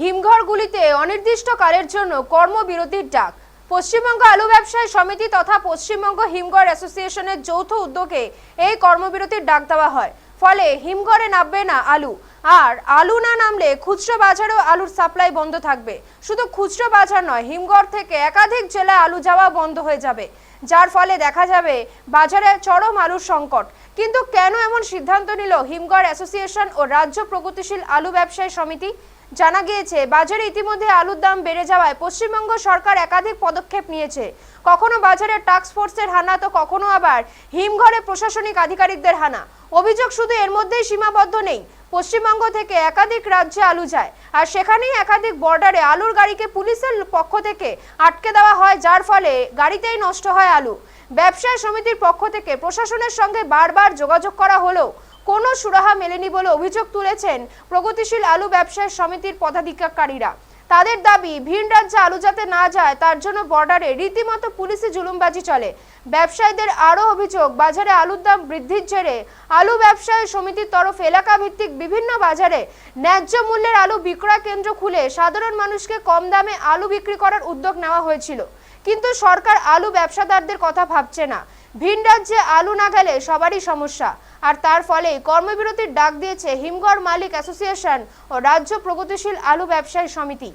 হিমঘরগুলিতে অনির্দিষ্টকালের জন্য কর্মবিরতির ডাক। পশ্চিমবঙ্গ আলু ব্যবসায়ী সমিতি তথা পশ্চিমবঙ্গ হিমঘর অ্যাসোসিয়েশনের যৌথ উদ্যোগে এই কর্মবিরতির ডাক দেওয়া হয়। ফলে হিমঘরে নামবে না আলু, আর আলু না নামলে খুচরো বাজারেও আলুর সাপ্লাই বন্ধ থাকবে। শুধু খুচরো বাজার নয়, হিমঘর থেকে একাধিক জেলায় আলু যাওয়া বন্ধ হয়ে যাবে। যার ফলে দেখা যাবে বাজারে চরম আলুর সংকট। কিন্তু কেন এমন সিদ্ধান্ত নিল হিমঘর অ্যাসোসিয়েশন ও রাজ্য প্রগতিশীল আলু ব্যবসায়ী সমিতি? জানা গিয়েছে, বাজারে ইতিমধ্যে আলুর দাম বেড়ে যাওয়ায় পশ্চিমবঙ্গ সরকার একাধিক পদক্ষেপ নিয়েছে। কখনো বাজারে ফোর্সের হানা, তো কখনো আবার হিমঘরে প্রশাসনিক আধিকারিকদের হানা। অভিযোগ শুধু এর মধ্যেই সীমাবদ্ধ নেই, পশ্চিমবঙ্গ থেকে একাধিক রাজ্যে আলু যায়, আর সেখানেই একাধিক বর্ডারে আলুর গাড়িকে পুলিশের পক্ষ থেকে আটকে দেওয়া হয়, যার ফলে গাড়িতেই নষ্ট হয় আলু। ব্যবসায়ী সমিতির পক্ষ থেকে প্রশাসনের সঙ্গে বারবার যোগাযোগ করা হলেও কোনো সুরাহা মেলেনি বলে অভিযোগ তুলেছেন প্রগতিশীল আলু ব্যবসায়ী সমিতির পদাধিকারীরা তাদের দাবি, ভিন রাজ্যে আলু যাতে না যায়, তার জন্য বর্ডারে রীতিমতো পুলিশি জুলুমবাজি চলে। ব্যবসায়ীদের আরও অভিযোগ, বাজারে আলুর দাম বৃদ্ধির জেরে আলু ব্যবসায়ী সমিতির তরফ এলাকা ভিত্তিক বিভিন্ন বাজারে ন্যায্য মূল্যের আলু বিক্রয় কেন্দ্র খুলে সাধারণ মানুষকে কম দামে আলু বিক্রি করার উদ্যোগ নেওয়া হয়েছিল। কিন্তু সরকার আলু ব্যবসাদারদের কথা ভাবছে না। ভিন রাজ্যে আলু না গেলে সবারই সমস্যা। আর তার ফলেই কর্মবিরতির ডাক দিয়েছে হিমঘর মালিক অ্যাসোসিয়েশন ও রাজ্য প্রগতিশীল আলু ব্যবসায়ী সমিতি।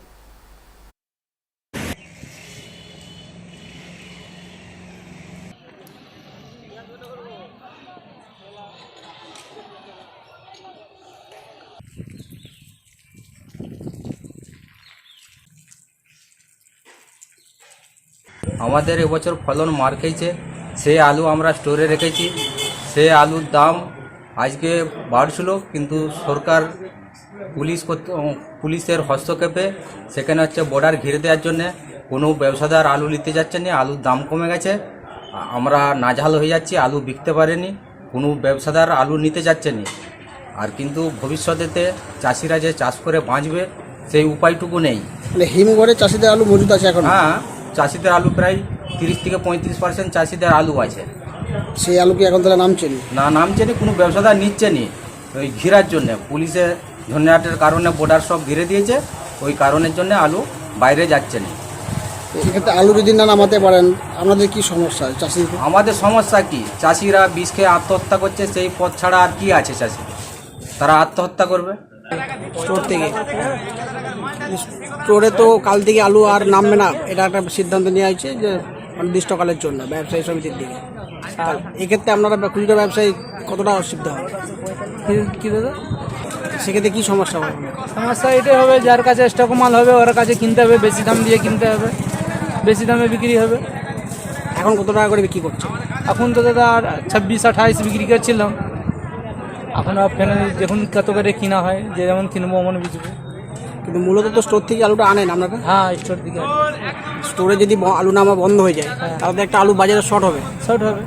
আমাদের এবছর ফলন মার খেয়েছে সে আলু আমরা স্টোরে রেখেছি। সে আলুর দাম আজকে বাড়ছিল কিন্তু সরকার পুলিশ পুলিশের হস্তক্ষেপে সেখানে হচ্ছে বর্ডার ঘিরে দেওয়ার জন্যে কোনো ব্যবসাদার আলু নিতে যাচ্ছে না আলুর দাম কমে গেছে। আমরা নাজহাল হয়ে যাচ্ছি আলু বিকতে পারেনি কোনো ব্যবসাদার আলু নিতে যাচ্ছে না। আর কিন্তু ভবিষ্যতেতে চাষিরা যে চাষ করে বাঁচবে সেই উপায়টুকু নেই। মানে হিমঘরে চাষিদের আলু মজুদ আছে এখন? হ্যাঁ চাষিদের আলু প্রায় তিরিশ থেকে পঁয়ত্রিশ পার্সেন্ট চাষিদের আলু আছে। সেই আলু কি এখন তাহলে নামছেন? না নামছে নি কোনো ব্যবসাদার নিচ্ছে নি। ওই ঘিরার জন্য পুলিশের ঝঞ্ঝাটের কারণে বর্ডার সব ঘিরে দিয়েছে ওই কারণের জন্য আলু বাইরে যাচ্ছে না। এক্ষেত্রে আলু যদি না নামাতে পারেন আমাদের কি সমস্যা চাষি? আমাদের সমস্যা কি? চাষিরা বিষ খেয়ে আত্মহত্যা করছে সেই পথ ছাড়া আর কি আছে চাষি? তারা আত্মহত্যা করবে? স্টোর থেকে। স্টোরে তো কাল থেকে আলু আর নামবে না এটা একটা সিদ্ধান্ত নেওয়া হয়েছে যে অনির্দিষ্টকালের জন্য ব্যবসায়ী সমিতির দিকে। এক্ষেত্রে আপনারা খুচরো ব্যবসায়ী কতটা অসুবিধা হবে? কি দাদা? সেক্ষেত্রে কি সমস্যা হবে? সমস্যা এটাই হবে যার কাছে স্টক মাল হবে ওর কাছে কিনতে হবে বেশি দাম দিয়ে কিনতে হবে বেশি দামে বিক্রি হবে। এখন কত টাকা করে বিক্রি করছে এখন তো দাদা আর ছাব্বিশ আঠাইশ বিক্রি করছিলাম। এখন আর ফেনে যখন কত করে কিনা হয় যে যেমন কিনবো অমন বিচবে কিন্তু মূলত তো স্টোর থেকে আলুটা আনেন আপনারা? হ্যাঁ স্টোর থেকে স্টোরে যদি আলু নামা বন্ধ হয়ে যায় তাহলে তো একটা আলু বাজারে শর্ট হবে। শর্ট হবে।